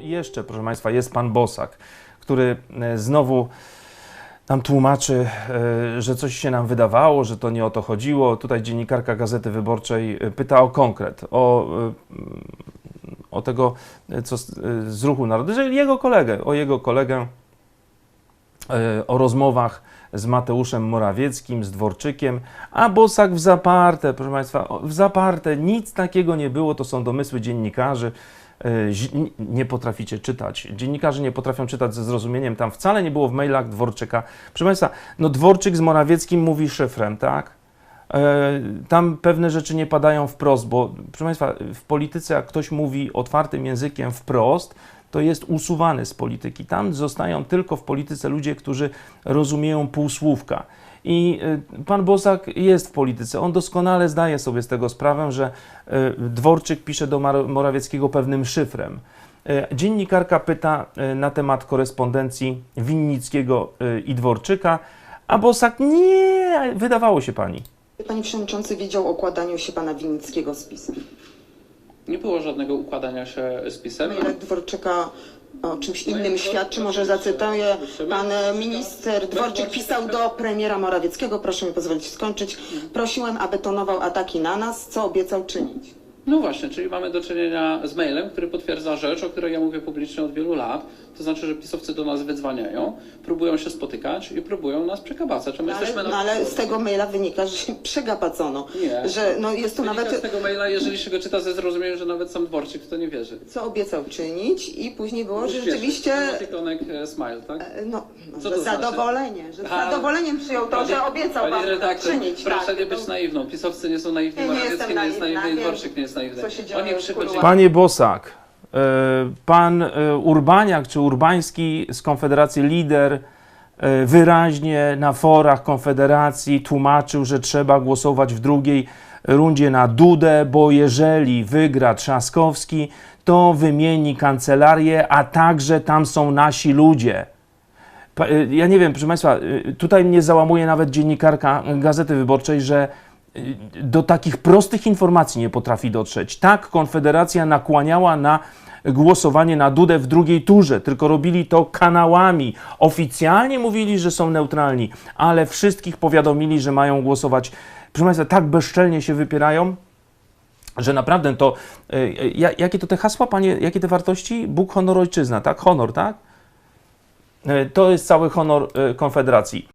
I jeszcze, proszę Państwa, jest pan Bosak, który e, znowu nam tłumaczy, e, że coś się nam wydawało, że to nie o to chodziło. Tutaj dziennikarka Gazety Wyborczej e, pyta o konkret, o, o tego, co z, z ruchu narodu, że jego kolegę, o jego kolegę, o rozmowach z Mateuszem Morawieckim, z Dworczykiem, a Bosak w zaparte, proszę Państwa, w zaparte, nic takiego nie było, to są domysły dziennikarzy, zi- nie potraficie czytać. Dziennikarze nie potrafią czytać ze zrozumieniem, tam wcale nie było w mailach Dworczyka. Proszę Państwa, no Dworczyk z Morawieckim mówi szyfrem, tak? E, Tam pewne rzeczy nie padają wprost, bo proszę Państwa, w polityce jak ktoś mówi otwartym językiem wprost, to jest usuwany z polityki. Tam zostają tylko w polityce ludzie, którzy rozumieją półsłówka. I y, pan Bosak jest w polityce. On doskonale zdaje sobie z tego sprawę, że y, Dworczyk pisze do Morawieckiego pewnym szyfrem. Y, Dziennikarka pyta na temat korespondencji Winnickiego i Dworczyka, a Bosak nie, wydawało się pani. Panie Przewodniczący wiedział o układaniu się Pana Winnickiego z PiSem. Nie było żadnego układania się z pisem. Maile Dworczyka o czymś innym świadczy, może zacytuję. Pan My- minister Dworczyk pisał do premiera Morawieckiego, proszę mi pozwolić skończyć, prosiłem, aby tonował ataki na nas, co obiecał czynić. No właśnie, czyli mamy do czynienia z mailem, który potwierdza rzecz, o której ja mówię publicznie od wielu lat. To znaczy, że pisowcy do nas wydzwaniają, próbują się spotykać i próbują nas przekabacać. My Ale, jesteśmy no, na... ale z tego maila wynika, że się przegapacono. Nie. Że no, jest Wynika nawet z tego maila, jeżeli się go czyta ze zrozumieniem, że nawet sam Dworczyk w to nie wierzy. co obiecał czynić i później było, że rzeczywiście Emotikonek, e, smile, tak? e, no, Co to znaczy? zadowolenie, że z zadowoleniem przyjął to, że obiecał Panie Pan redaktor, czynić. proszę tak, nie to- być naiwną. Pisowcy nie są naiwni, Ja Morawiecki nie jest naiwny Dworczyk nie jest co się dzieje w kuluarach. Panie Bosak, e, pan e, Urbaniak czy Urbański z Konfederacji Lider e, wyraźnie na forach Konfederacji tłumaczył, że trzeba głosować w drugiej rundzie na Dudę, bo jeżeli wygra Trzaskowski, to wymieni kancelarię, a także tam są nasi ludzie. Pa- y, Ja nie wiem, proszę Państwa, y, tutaj mnie załamuje nawet dziennikarka Gazety Wyborczej, że do takich prostych informacji nie potrafi dotrzeć. Tak, Konfederacja nakłaniała na głosowanie na Dudę w drugiej turze, tylko robili to kanałami. Oficjalnie mówili, że są neutralni, ale wszystkich powiadomili, że mają głosować. Proszę Państwa, tak bezczelnie się wypierają, że naprawdę to, y, ja- jakie to te hasła, panie, jakie te wartości? Bóg, honor, ojczyzna, tak? Honor, tak? E, To jest cały honor e, Konfederacji.